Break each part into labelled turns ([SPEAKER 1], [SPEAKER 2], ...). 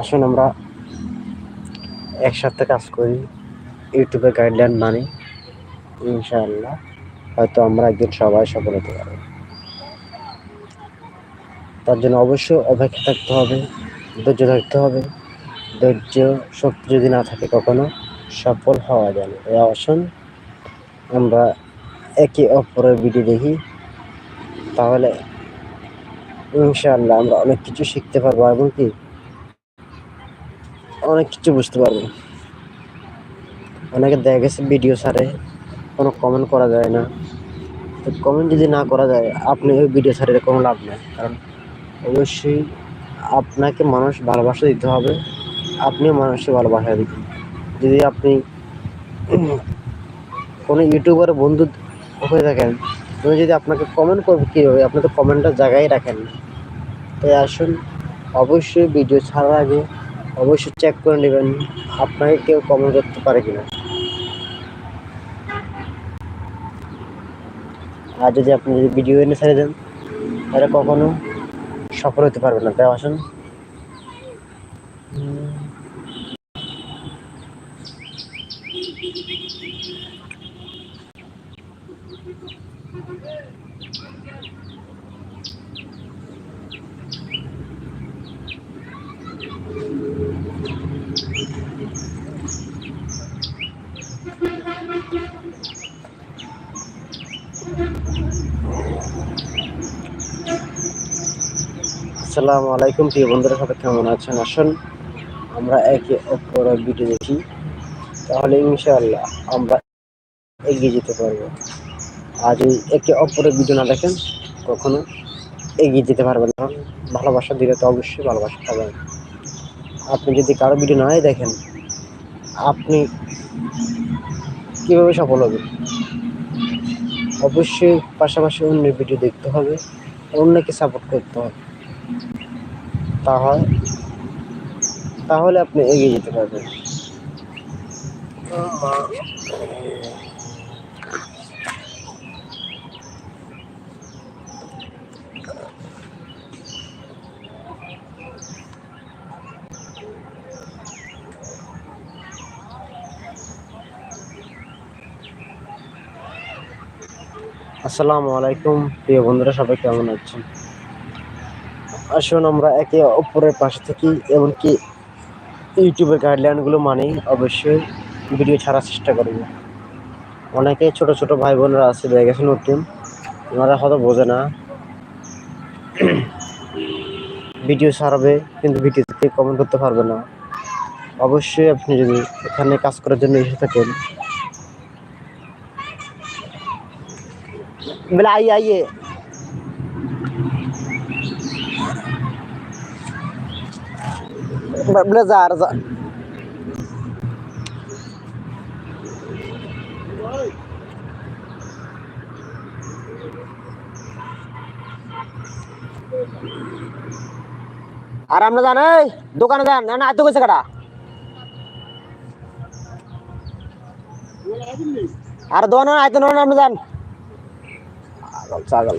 [SPEAKER 1] আসুন আমরা একসাথে কাজ করি, ইউটিউবের গাইডলাইন মানি। ইনশাআল্লাহ, হয়তো আমরা একদিন সবাই সফল হতে পারব। তার জন্য অবশ্যই অপেক্ষা থাকতে হবে, ধৈর্য থাকতে হবে। ধৈর্য, শক্তি যদি না থাকে কখনো, সফল হওয়া যায় না। এই আসুন, আমরা একে অপরের ভিডিও দেখি। তাহলে ইনশাআল্লাহ আমরা অনেক কিছু শিখতে পারব, এবং কি অনেক কিছু বুঝতে পারব। অনেকে দেখা গেছে ভিডিও ছাড়ে, কোনো কমেন্ট করা যায় না। তো কমেন্ট যদি না করা যায়, আপনি ওই ভিডিও ছাড়ে কোনো লাভ নেই। কারণ অবশ্যই আপনাকে মানুষ ভালোবাসা দিতে হবে, আপনিও মানুষকে ভালোবাসা দিবেন। যদি আপনি কোনো ইউটিউবার বন্ধু হয়ে থাকেন তুমি যদি আপনাকে কমেন্ট করবে কীভাবে? আপনি তো কমেন্টটা জায়গায় রাখেন তাই আসুন, অবশ্যই ভিডিও ছাড়ার আগে অবশ্যই চেক করে নেবেন, আপনাকে কেউ কমেন্ট করতে পারে কিনা। আর যদি আপনি যদি ভিডিও এনে ছেড়ে দেন, তাহলে কখনো সফল হতে পারবেন না। তাই আসুন। আসসালামু আলাইকুম, প্রিয় বন্ধুরা, সবাই কেমন আছেন? আসুন, আমরা একে অপরের ভিডিও দেখি। তাহলে ইনশাআল্লাহ আমরা এগিয়ে যেতে পারব। আর যদি একে অপরের ভিডিও না দেখেন, কখনো এগিয়ে যেতে পারবেন না। ভালোবাসা দিলে তো অবশ্যই ভালোবাসা পাবেন। আপনি যদি কারও ভিডিও নাই দেখেন, আপনি কীভাবে সফল হবেন? অবশ্যই পাশাপাশি অন্যের ভিডিও দেখতে হবে, অন্যকে সাপোর্ট করতে হবে। তাহলে তাহলে আপনি এগিয়ে যেতে পারবেন। আসসালামু আলাইকুম। প্রিয় বন্ধুরা সবাই কেমন আছেন? আসুন, আমরা একে অপরের পাশে থাকি, এমনকি ইউটিউবের গাইডলাইনগুলো মানেই অবশ্যই ভিডিও ছাড়ার চেষ্টা করব। অনেকে ছোট ছোট ভাই বোনরা আছে, দেখা গেছে নতুন, ওনারা হয়তো বোঝে না। ভিডিও ছাড়বে, কিন্তু ভিডিওতে কমেন্ট করতে পারবে না। অবশ্যই আপনি যদি এখানে কাজ করার জন্য এসে থাকেন। বলে আইয়ে আইয়ে বলে যা আর আমরা জান এই দোকানে যান না আইতে কইছে কাটা আর দোকানে আইতে না আমরা যান ছাগল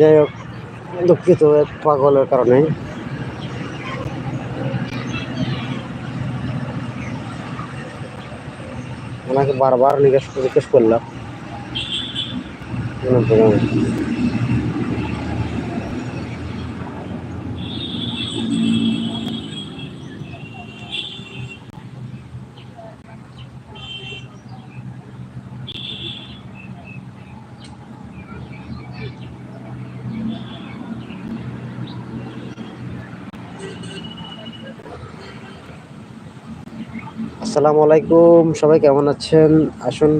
[SPEAKER 1] যাই হোক দুঃখিত পাগলের কারণে। ওনাকে বারবার জিজ্ঞেস জিজ্ঞেস করলাম। আসসালামু আলাইকুম। সবাই কেমন আছেন? আসুন,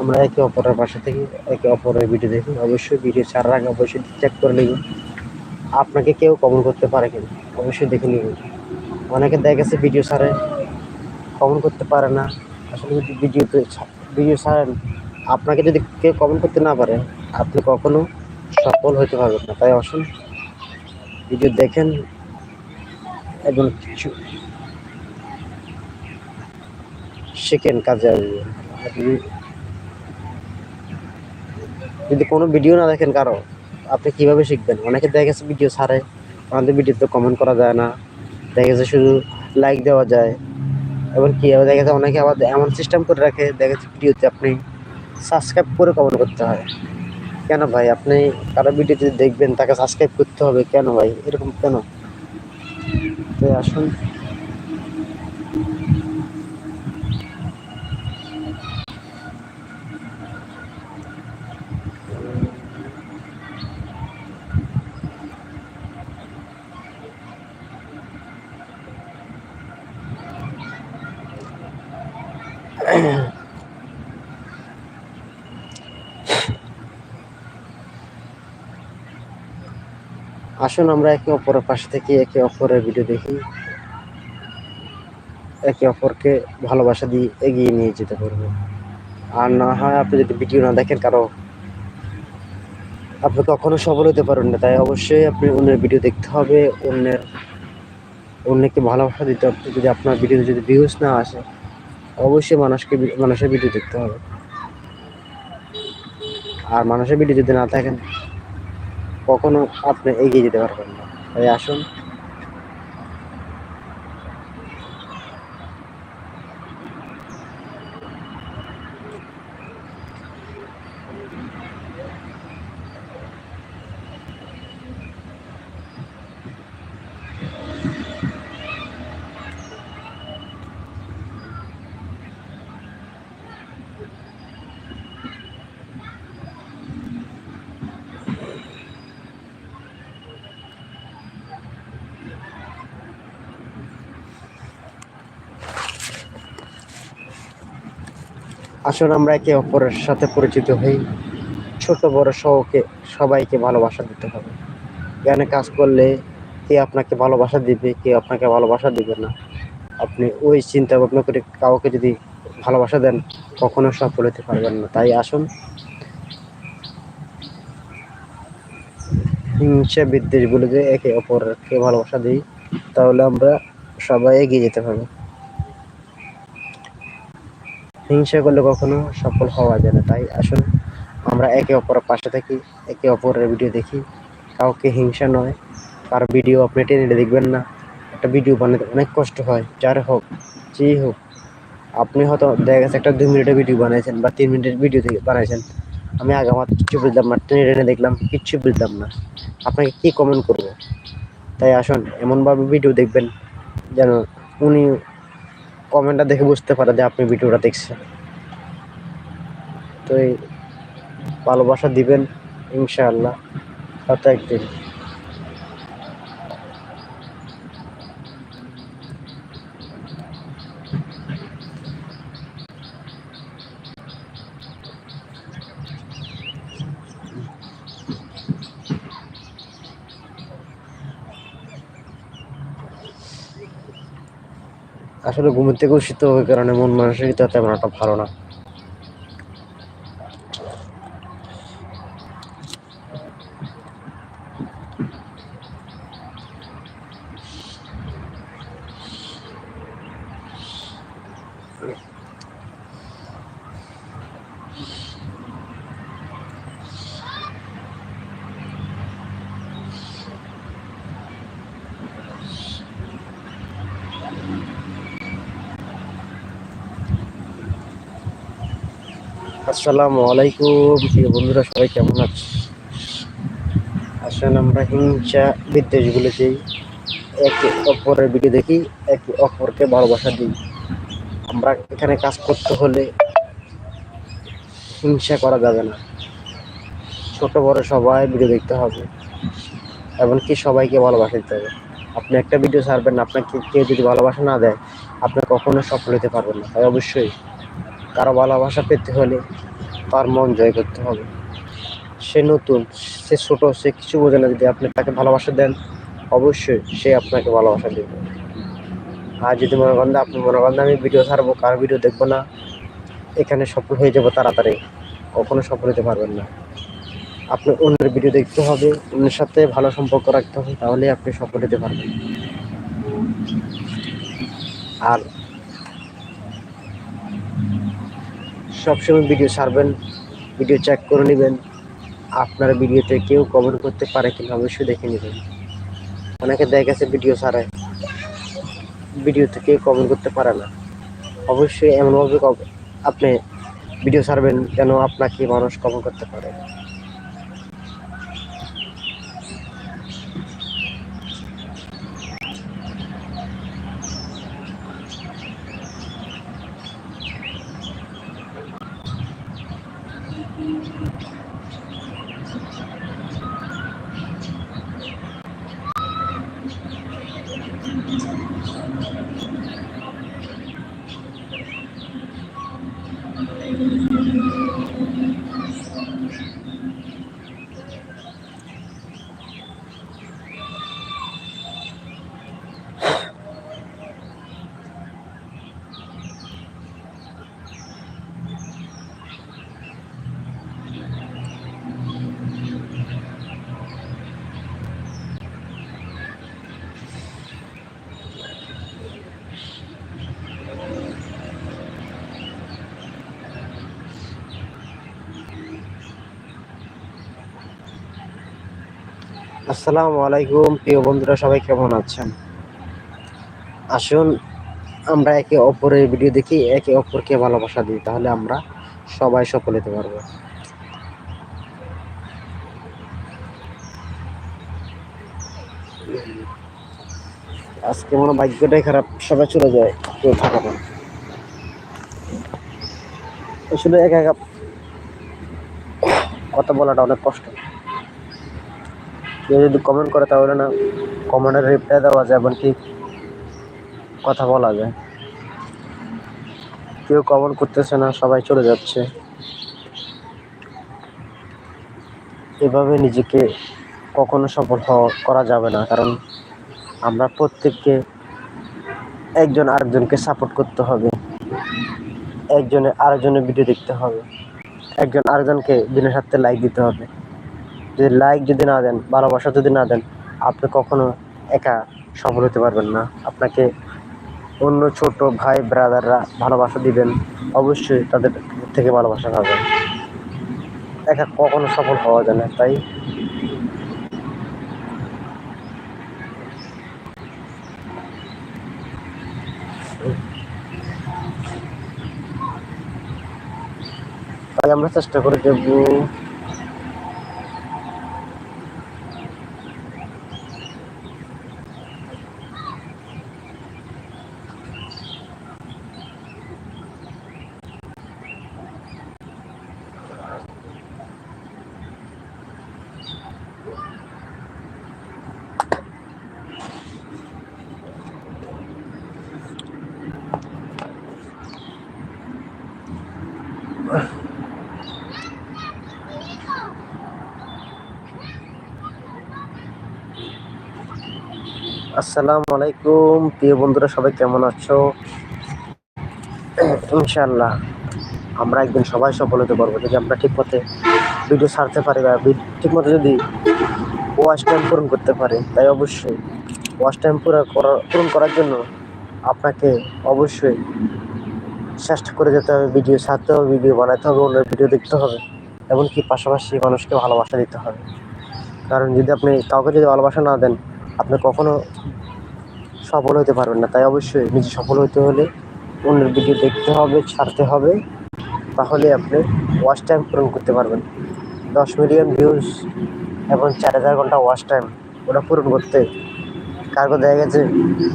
[SPEAKER 1] আমরা একে অপরের পাশে থেকে একে অপরের ভিডিও দেখি। অবশ্যই ভিডিও ছাড়ার আগে অবশ্যই চেক করে নেবেন আপনাকে কেউ কমন করতে পারে কিনা? অবশ্যই দেখে নেবেন অনেকে দেখা গেছে ভিডিও ছাড়ে কমন করতে পারে না। আসলে যদি ভিডিও ভিডিও ছাড়েন, আপনাকে যদি কেউ কমন করতে না পারে, আপনি কখনো সফল হতে পারবেন না। তাই আসুন ভিডিও দেখেন এবং কিছু শেখেন কাজে আসবে। যদি কোনো ভিডিও না দেখেন কারও, আপনি কীভাবে শিখবেন? অনেকে দেখা গেছে ভিডিও ছাড়ে আমাদের ভিডিওতে কমেন্ট করা যায় না। দেখা গেছে শুধু লাইক দেওয়া যায়। এবার কি আবার দেখা যাচ্ছে অনেকে আবার এমন সিস্টেম করে রাখে, দেখা যাচ্ছে ভিডিওতে আপনি সাবস্ক্রাইব করে কমেন্ট করতে হয়। কেন ভাই? আপনি কারও ভিডিও যদি দেখবেন, তাকে সাবস্ক্রাইব করতে হবে কেন ভাই? এরকম কেন? তো আসুন। আসুন, আমরা একে অপরের পাশে থেকে একে অপরের ভিডিও দেখি। একে অপরকে ভালোবাসা দিয়ে এগিয়ে নিয়ে যেতে পারব। আর না হয় আপনি যদি ভিডিও না দেখেন কারও, আপনি কখনো সফল হতে পারবেন না। তাই অবশ্যই আপনি অন্যের ভিডিও দেখতে হবে, অন্যের, অন্যকে ভালোবাসা দিতে হবে। যদি আপনার ভিডিওতে যদি ভিউজ না আসে, অবশ্যই মানুষকে, মানুষের ভিডিও দেখতে হবে। আর মানুষের ভিডিও যদি না থাকেন কখনো আপনি এগিয়ে যেতে পারবেন না। তাই আসুন আসুন, আমরা একে অপরের সাথে পরিচিত হই। ছোট, বড় সহকে সবাইকে ভালোবাসা দিতে হবে। জ্ঞানে কাজ করলে কে আপনাকে ভালোবাসা দিবে, কে আপনাকে ভালোবাসা দিবে না। আপনি ওই চিন্তা ভাবনা করে কাউকে যদি ভালোবাসা দেন, কখনো সফল হতে পারবেন না। তাই আসুন। হিংসা, বিদ্বেষ বলে যে একে অপরকে ভালোবাসা দিই, তাহলে আমরা সবাই এগিয়ে যেতে পারব। হিংসা করলে কখনো সফল হওয়া যায় না। তাই আসুন, আমরা একে অপরের পাশে থাকি, একে অপরের ভিডিও দেখি। কাউকে হিংসা নয়, কার ভিডিও আপনি টেনে দেখবেন না। একটা ভিডিও বানাতে অনেক কষ্ট হয়, যার হোক যেই হোক। আপনি হয়তো দেখা গেছে একটা দুই মিনিটের ভিডিও বানাইছেন বা তিন মিনিটের ভিডিও বানাইছেন। আমি আগে আমার কিচ্ছু বুঝলাম না, টেনে টেনে দেখলাম, কিচ্ছু বুঝলাম না। আপনাকে কি কমেন্ট করব? তাই আসুন, এমনভাবে ভিডিও দেখবেন, যেন উনি কমেন্টটা দেখে বুঝতে পারে যে আপনি ভিডিওটা দেখছেন। তো এই ভালোবাসা দিবেন, ইনশাআল্লাহ। হয়তো একদিন। আসলে ঘুমের থেকে উষিত ওই কারণে মন মানসিকতা তেমন একটা ভালো না। আসসালামু আলাইকুম। প্রিয় বন্ধুরা, সবাই কেমন আছে? আসলে আমরা হিংসা বিদ্বেষ বলে দিই একে অপরের ভিডিও দেখি, একে অপরকে ভালোবাসা দিই। আমরা এখানে কাজ করতে হলে হিংসা করা যাবে না। ছোট বড় সবাই ভিডিও দেখতে হবে। এমনকি সবাইকে ভালোবাসা দিতে হবে। আপনি একটা ভিডিও ছাড়বেন, আপনাকে কেউ যদি ভালোবাসা না দেয়, আপনি কখনো সফল হতে পারবেন না। তাই অবশ্যই কারও ভালোবাসা পেতে হলে তার মন জয় করতে হবে। সে নতুন, সে ছোট, সে কিছু বোঝে না। যদি আপনি তাকে ভালোবাসা দেন, অবশ্যই সে আপনাকে ভালোবাসা দেবে। আর যদি মনে করেন আপনি মনে করেন আমি ভিডিও ছাড়বো, কার ভিডিও দেখব না, এখানে সফল হয়ে যাব তাড়াতাড়ি, কখনো সফল হতে পারবেন না। আপনি অন্যের ভিডিও দেখতে হবে, অন্যের সাথে ভালো সম্পর্ক রাখতে হবে তাহলে আপনি সফল হতে পারবেন। আর সবসময় ভিডিও ছাড়বেন ভিডিও চেক করে নেবেন। আপনার ভিডিওতে কেউ কমেন্ট করতে পারে কিনা অবশ্যই দেখে নেবেন। অনেকে দেখা গেছে ভিডিও ছাড়ায় ভিডিওতে কেউ কমেন্ট করতে পারে না। অবশ্যই এমনভাবে আপনি ভিডিও ছাড়বেন যেন আপনাকে মানুষ কমেন্ট করতে পারে। আসসালামু আলাইকুম। প্রিয় বন্ধুরা, সবাই কেমন আছেন? আসুন, আমরা একে অপরের ভিডিও দেখি, একে অপরকে ভালোবাসা দিই, তাহলে আমরা সবাই সফল হতে পারব। আজকে মনে ভাগ্যটাই খারাপ, সবাই চলে যায়, কেউ থাকে না। আসলে একা একা কথা বলাটা অনেক কষ্ট। কেউ যদি কমেন্ট করে তাহলে না কমেন্টের রিপ্লাই দেওয়া যায়, এমনকি কথা বলা যায়। কেউ কমেন্ট করতেছে না, সবাই চলে যাচ্ছে। এভাবে নিজেকে কখনো সফল করা যাবে না, কারণ আমরা প্রত্যেককে একজন আরেকজনকে সাপোর্ট করতে হবে। একজনে আরেকজনের ভিডিও দেখতে হবে। একজন আরেকজনকে দিনের সাথে লাইক দিতে হবে। যদি লাইক যদি না দেন, ভালোবাসা যদি না দেন, আপনি কখনো একা সফল হতে পারবেন না। আপনাকে অন্য ছোট ভাই ব্রাদাররা ভালোবাসা দিবেন, অবশ্যই তাদের থেকে ভালোবাসা পাবেন। একা কখনো সফল হওয়া যায় না, তাই। তাই আমরা চেষ্টা করি দেখব। আসসালামু আলাইকুম। প্রিয় বন্ধুরা, সবাই কেমন আছো? ইনশাল্লাহ আমরা একদিন সবাই সফল হতে পারব। যদি আমরা ঠিক মতে ভিডিও ছাড়তে পারি বা ঠিক মতো যদি ওয়াচ টাইম পূরণ করতে পারি, তাই অবশ্যই ওয়াচ টাইম পুরো পূরণ করার জন্য আপনাকে অবশ্যই চেষ্টা করে যেতে হবে। ভিডিও ছাড়তে হবে ভিডিও বানাতে হবে অন্য ভিডিও দেখতে হবে, এমনকি পাশাপাশি মানুষকে ভালোবাসা দিতে হবে। কারণ যদি আপনি কাউকে যদি ভালোবাসা না দেন আপনি কখনো সফল হতে পারবেন না। তাই অবশ্যই নিজে সফল হতে হলে অন্যের ভিডিও দেখতে হবে, ছাড়তে হবে। তাহলে আপনি ওয়াচ টাইম পূরণ করতে পারবেন। দশ মিলিয়ন ভিউজ এবং চার হাজার ঘণ্টা ওয়াচ টাইম ওটা পূরণ করতে। কারও দেখা গেছে,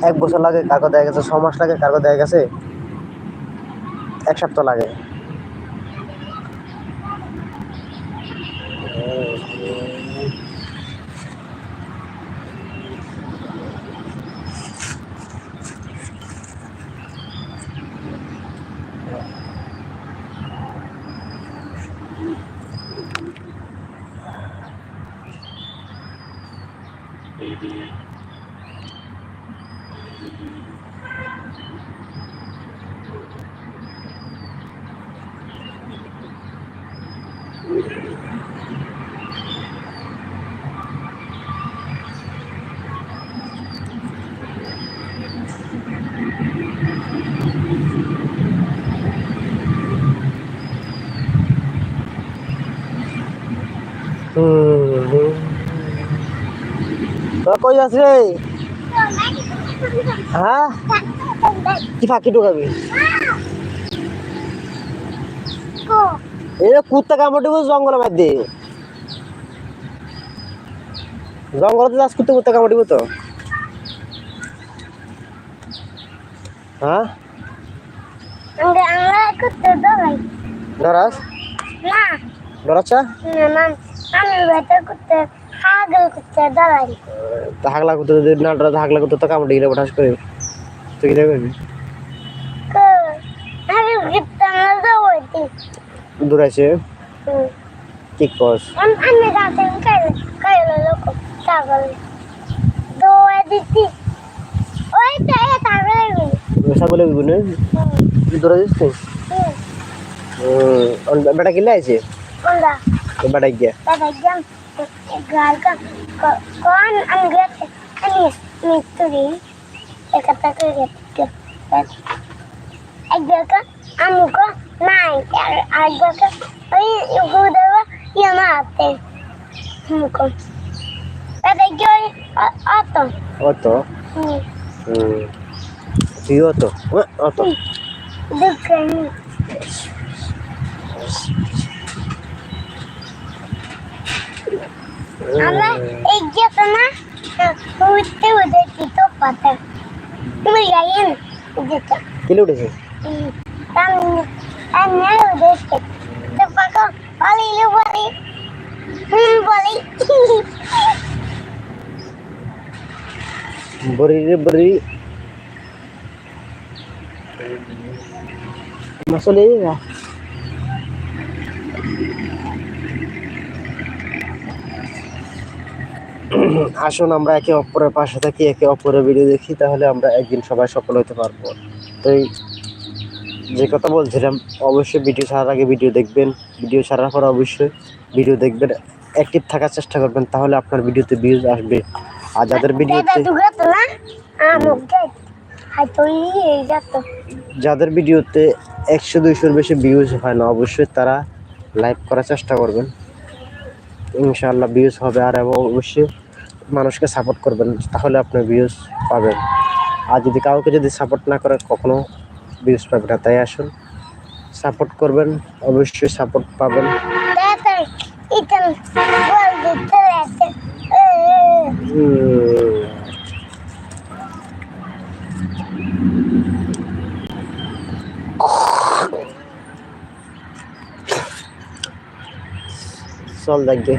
[SPEAKER 1] এক বছর লাগে কারও দেখা গেছে, ছ মাস লাগে কারও দেখা গেছে, এক সপ্তাহ লাগে। Thank. কই যাস রে? হ্যাঁ? কি ফাঁকি ঢুকাবি? যে কুত্তা কামড় জঙ্গলে বাদ দে জঙ্গলে যাস কুত্তে কুত্তা কামড় তো। হ্যাঁ?
[SPEAKER 2] না। না আমি করতে হাগল করতে
[SPEAKER 1] তা যদি না ডরা হাগলা কুত্তে তো কামড় দিলে বঠাস করে তুই কি করবি
[SPEAKER 2] করতে
[SPEAKER 1] দূর আছে? কি কস?
[SPEAKER 2] আমি যাতে কাই কাই লোক ছাগল। দওয়াই দিতি ওই তো এ ছাগল
[SPEAKER 1] ছাগলে গুনে দূরে দিস তুই হুম বেটা কিলে আছে? বেটা গিয়া।
[SPEAKER 2] দাদা জাম Galka, kon ang get kanis mituri ekata ko get agaka amuko nai agaka oi yugudawa yanate muko kada joy
[SPEAKER 1] oto oto hmm yoto eh,
[SPEAKER 2] oto dukani আমরা এই যেত না উঠতে উঠে তো পাতা তুমি যাই না যেত
[SPEAKER 1] কিলে উঠেছে
[SPEAKER 2] আমি আমি উঠেছে তো পাকো বলি বলি হুম বলি
[SPEAKER 1] বরি রে বরি মাসলে যা আসুন আমরা একে অপরের পাশে থাকি একে অপরের ভিডিও দেখি তাহলে আমরা একদিন সবাই সফল হতে পারব। তো এই যে কথা বলছিলাম অবশ্যই ভিডিও ছাড়ার আগে ভিডিও দেখবেন। ভিডিও ছাড়ার পর অবশ্যই ভিডিও দেখবেন অ্যাক্টিভ থাকার চেষ্টা করবেন তাহলে আপনার ভিডিওতে ভিউজ আসবে। আর যাদের ভিডিওতে যাদের ভিডিওতে একশো দুইশোর বেশি ভিউজ হয় না অবশ্যই তারা লাইভ করার চেষ্টা করবেন। ইনশাআল্লাহ ভিউজ হবে আর এবং অবশ্যই মানুষকে সাপোর্ট করবেন তাহলে আপনার ভিউজ পাবেন। আর যদি কাউকে যদি সাপোর্ট না করে কখনো ভিউজ পাবে না। তাই আসুন সাপোর্ট করবেন অবশ্যই সাপোর্ট পাবেন। চল দেখবে।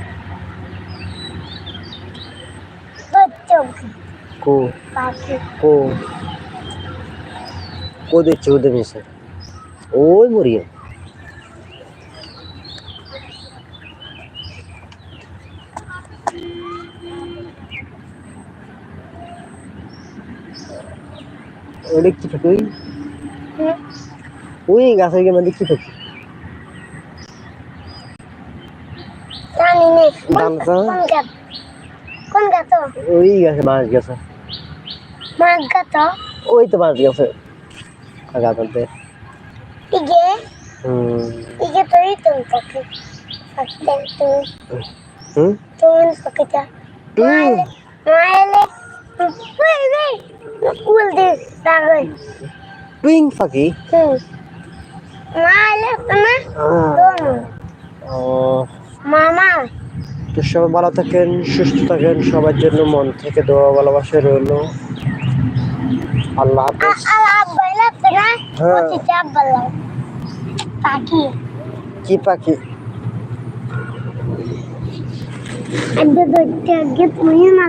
[SPEAKER 1] কো
[SPEAKER 2] পাখি
[SPEAKER 1] কো কো দিচ্ছে ওদের মিশে ওই মরিয়ে ওটা কি থাকে ওই
[SPEAKER 2] হুম
[SPEAKER 1] ওই গাছের গিয়ে মধ্যে কি থাকে
[SPEAKER 2] জানি নে
[SPEAKER 1] দামটা?
[SPEAKER 2] কোন গাত কোন গাত
[SPEAKER 1] ওই গাছে মাছ গেছে
[SPEAKER 2] মাগ গাত
[SPEAKER 1] ওই তো মাছ গেছে আগা করতে
[SPEAKER 2] ইগে
[SPEAKER 1] হুম
[SPEAKER 2] ইগে তো ইতন পাখি পাখি তুমি
[SPEAKER 1] হুম
[SPEAKER 2] তুমি পাখিটা
[SPEAKER 1] হুম
[SPEAKER 2] মাইলে ওই ওই উল দে দাগই
[SPEAKER 1] টুইং পাখি
[SPEAKER 2] হুম মাইলে না
[SPEAKER 1] আহ,
[SPEAKER 2] দোনো
[SPEAKER 1] ও
[SPEAKER 2] মামা
[SPEAKER 1] তো সবাই ভালো থাকেন সুস্থ থাকেন সবার জন্য মন থেকে দোয়া ভালোবাসা রইল। আল্লাহ হ্যাঁ।
[SPEAKER 2] পাখি
[SPEAKER 1] কি পাখি?